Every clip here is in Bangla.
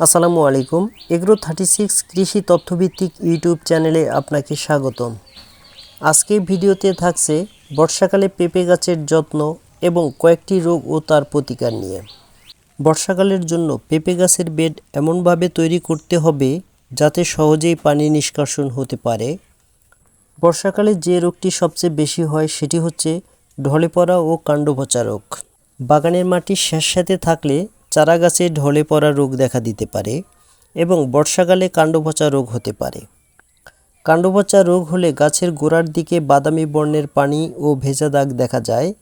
আসসালামু আলাইকুম। এগ্রো থার্টি সিক্স কৃষি তথ্যভিত্তিক ইউটিউব চ্যানেলে আপনাকে স্বাগতম। আজকে ভিডিওতে থাকছে বর্ষাকালে পেঁপে গাছের যত্ন এবং কয়েকটি রোগ ও তার প্রতিকার নিয়ে। বর্ষাকালের জন্য পেঁপে গাছের বেড এমনভাবে তৈরি করতে হবে যাতে সহজেই পানি নিষ্কাশন হতে পারে। বর্ষাকালে যে রোগটি সবচেয়ে বেশি হয় সেটি হচ্ছে ঢলে পড়া ও কাণ্ড পচা রোগ বাগানের মাটি স্যাঁতস্যাঁতে থাকলে চারা গাছে ঢলে পড়া রোগ দেখা দিতে পারে এবং বর্ষাকালে কাণ্ড পচা রোগ হতে পারে। কাণ্ড পচা রোগ হলে গাছের গোড়ার দিকে বাদামি বর্ণের পানি ও ভেজা দাগ দেখা যায়।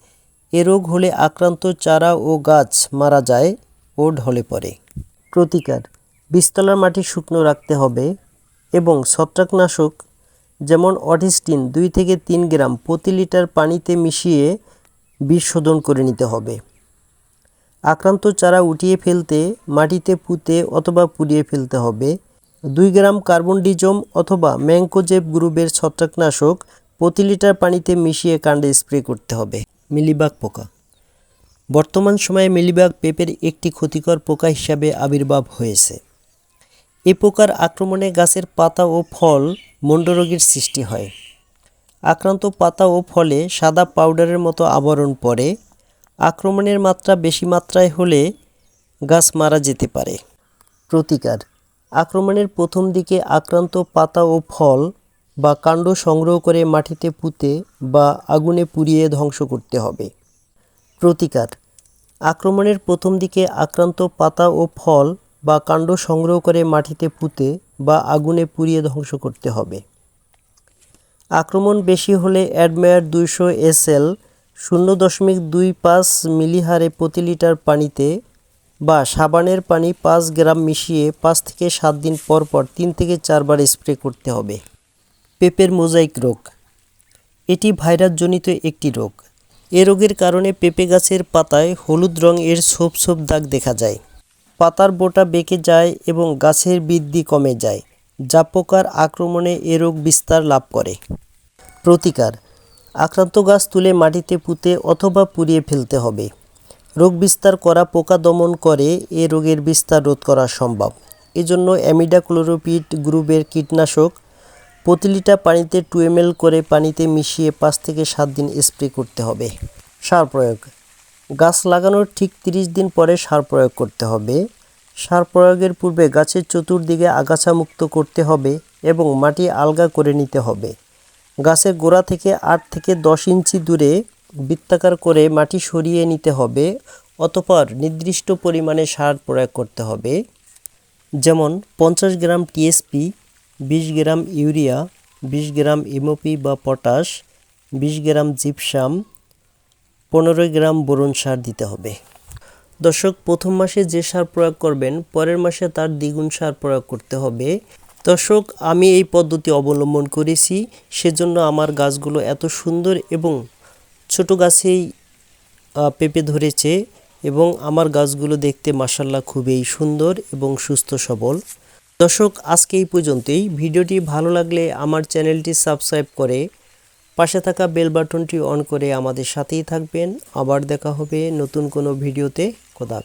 এ রোগ হলে আক্রান্ত চারা ও গাছ মারা যায় ও ঢলে পড়ে। প্রতিকার বীজতলার মাটি শুকনো রাখতে হবে এবং ছত্রাকনাশক যেমন অটিস্টিন দুই থেকে তিন গ্রাম প্রতি লিটার পানিতে মিশিয়ে বিষ শোধন করে নিতে হবে। আক্রান্ত চারা উঠিয়ে ফেলতে, মাটিতে পুঁতে অথবা পুড়িয়ে ফেলতে হবে। দুই গ্রাম কার্বন ডিজম অথবা ম্যাংকোজেব গ্রুপের ছত্রাকনাশক প্রতি লিটার পানিতে মিশিয়ে কাণ্ডে স্প্রে করতে হবে। মিলিবাগ পোকা। বর্তমান সময়ে মিলিবাগ পেঁপের একটি ক্ষতিকর পোকা হিসাবে আবির্ভাব হয়েছে। এ পোকার আক্রমণে গাছের পাতা ও ফল মণ্ডরোগের সৃষ্টি হয়। আক্রান্ত পাতা ও ফলে সাদা পাউডারের মতো আবরণ পড়ে। আক্রমণের মাত্রা বেশি মাত্রায় হলে গাছ মারা যেতে পারে। প্রতিকার। আক্রমণের প্রথম দিকে আক্রান্ত পাতা ও ফল বা কাণ্ড সংগ্রহ করে মাটিতে পুঁতে বা আগুনে পুড়িয়ে ধ্বংস করতে হবে। প্রতিকার। আক্রমণের প্রথম দিকে আক্রান্ত পাতা ও ফল বা কাণ্ড সংগ্রহ করে মাটিতে পুঁতে বা আগুনে পুড়িয়ে ধ্বংস করতে হবে। আক্রমণ বেশি হলে অ্যাডমেয়ার দুইশো এসএল শূন্য দশমিক দুই পাঁচ মিলিহারে প্রতি লিটার পানিতে বা সাবানের পানি পাঁচ গ্রাম মিশিয়ে পাঁচ থেকে সাত দিন পর পর তিন থেকে চারবার স্প্রে করতে হবে। পেঁপের মোজাইক রোগ। এটি ভাইরাসজনিত একটি রোগ। এ রোগের কারণে পেঁপে গাছের পাতায় হলুদ রং এর ছোপ ছোপ দাগ দেখা যায়। পাতার বোটা বেঁকে যায় এবং গাছের বৃদ্ধি কমে যায়, যা পোকার আক্রমণে এ রোগ বিস্তার লাভ করে। প্রতিকার। আক্রান্ত গাছ তুলে মাটিতে পুঁতে অথবা পুড়িয়ে ফেলতে হবে। রোগ বিস্তার করা, পোকা দমন করে এ রোগের বিস্তার রোধ করা সম্ভব। এজন্য অ্যামিডা অ্যামিডাক্লোরোপিড গ্রুপের কীটনাশক প্রতি লিটার পানিতে টু এম করে পানিতে মিশিয়ে পাঁচ থেকে সাত দিন স্প্রে করতে হবে। সার প্রয়োগ। গাছ লাগানোর ঠিক তিরিশ দিন পরে সার প্রয়োগ করতে হবে। সার প্রয়োগের পূর্বে গাছের চতুর্দিকে আগাছা মুক্ত করতে হবে এবং মাটি আলগা করে নিতে হবে। গাছের গোড়া থেকে আট থেকে দশ ইঞ্চি দূরে বৃত্তাকার করে মাটি সরিয়ে নিতে হবে, অতপর নির্দিষ্ট পরিমাণে সার প্রয়োগ করতে হবে। যেমন পঞ্চাশ গ্রাম টিএসপি বিশ গ্রাম ইউরিয়া, বিশ গ্রাম ইমোপি বা পটাশ, বিশ গ্রাম জিপসাম, পনেরো গ্রাম বোরন সার দিতে হবে। দর্শক, প্রথম মাসে যে সার প্রয়োগ করবেন, পরের মাসে তার দ্বিগুণ সার প্রয়োগ করতে হবে। দর্শক, আমি এই পদ্ধতি অবলম্বন করেছি। সেজন্য আমার গাছগুলো এত সুন্দর এবং ছোট গাছেই পেঁপে ধরেছে এবং আমার গাছগুলো দেখতে মাসাল্লাহ খুবই সুন্দর এবং সুস্থ সবল। দর্শক, আজকে এই পর্যন্তই। ভিডিওটি ভালো লাগলে আমার চ্যানেলটি সাবস্ক্রাইব করে পাশে থাকা বেল বাটনটি অন করে আমাদের সাথেই থাকবেন। আবার দেখা হবে নতুন কোনো ভিডিওতে। খোদা